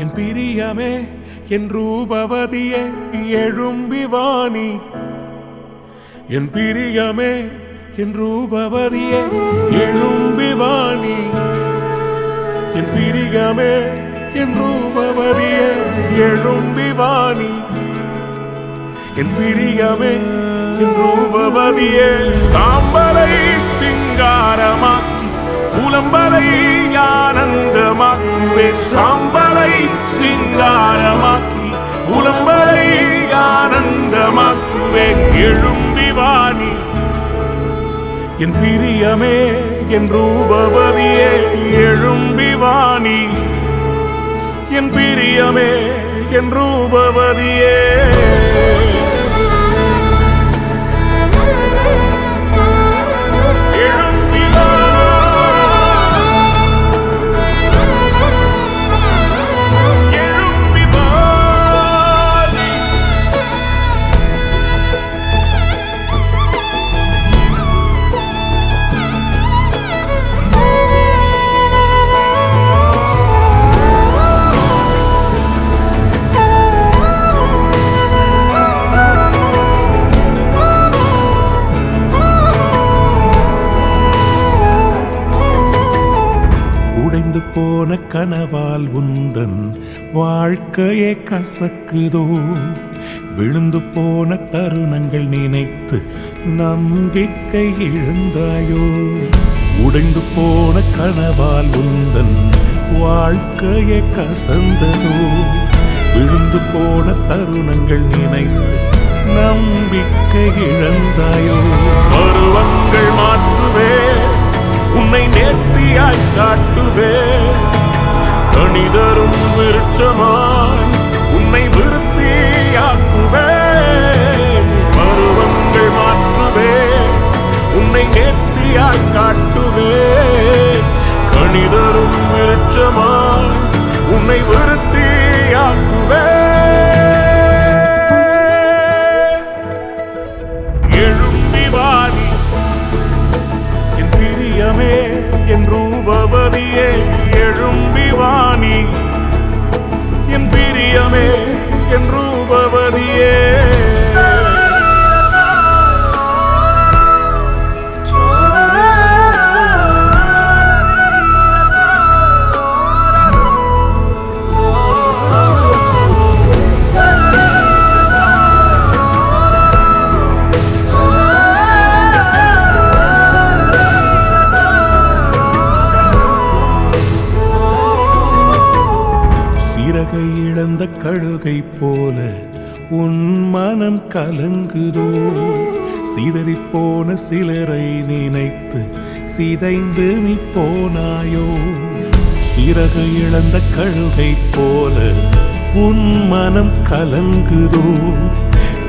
என் பிரியமே என் ரூபவதியே எழும்பிவாணி என் பிரியமே என் ரூபவதியே எழும்பிவாணி என் பிரியமே என் ரூபவதியே எழும்பிவாணி என் பிரியமே என் ரூபவதியே சாம்பலை சிங்காரமா புலம்பலை ஆனந்தமாக்குவே. சாம்பலை சிங்காரமாக்கி புலம்பலை ஆனந்தமாக்குவே. எழும்பி வாணி என் பிரியமே என் ரூபவதியே எழும்பி வாணி என் பிரியமே என் ரூபவதியே. போன கனவால் உந்தன் வாழ்க்கையே கசக்குதோ. விழுந்து போன தருணங்கள் நினைத்து நம்பிக்கை இழந்தாயோ. உடைந்து போன கனவால் உந்தன் வாழ்க்கையே கசந்ததோ. விழுந்து போன தருணங்கள் நினைத்து நம்பிக்கை இழந்தாயோ. பருவங்கள் மாற்றுவே உன்னை நேர்த்தியாய் காட்டுவே கணிதரும் விருட்சமாய் உன்னை விருத்தியாக்குவே பருவங்கள் மாற்றுவே உன்னை நேர்த்தியாய் காட்டுவே கணிதரும் விருட்சமாய் உன்னை விருத்தியாக்குவே பவதியே எழும்பி வாணி. என் பிரியமே என் ரூபவதி. கழுகை போல உன் மனம் கலங்குதோ? சிதறிப்போன சிலரை நினைத்து சிதைந்து நீ போனாயோ சிறகு இழந்த கழுகை போல உன் மனம் கலங்குதோ?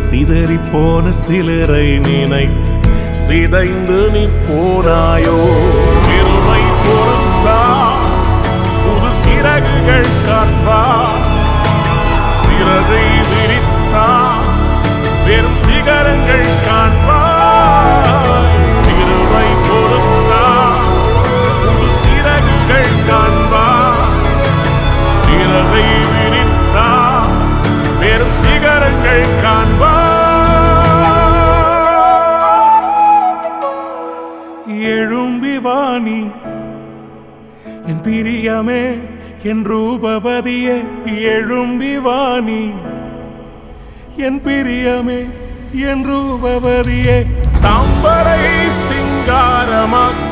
சிதறிப்போன சிலரை நினைத்து சிதைந்து நீ போனாயோ சிறுமை சிகரங்கள் காண்பார் எழும்பிவாணி என் பிரியமே என் ரூபவதியே எழும்பிவாணி என் பிரியமே என் ரூபவதியே சாம்பரை சிங்காரமாக்கும்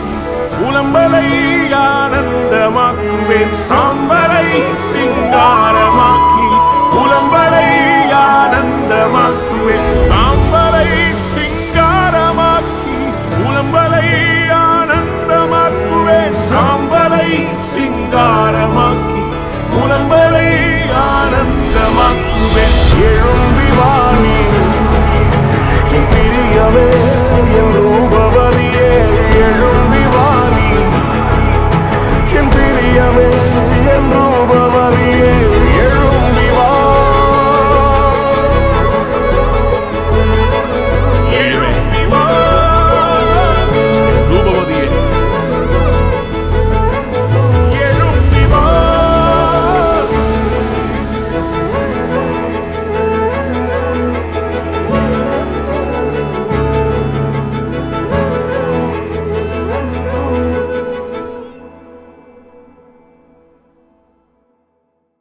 உலம்பலை ஆனந்தமாக்குவேன். சாம்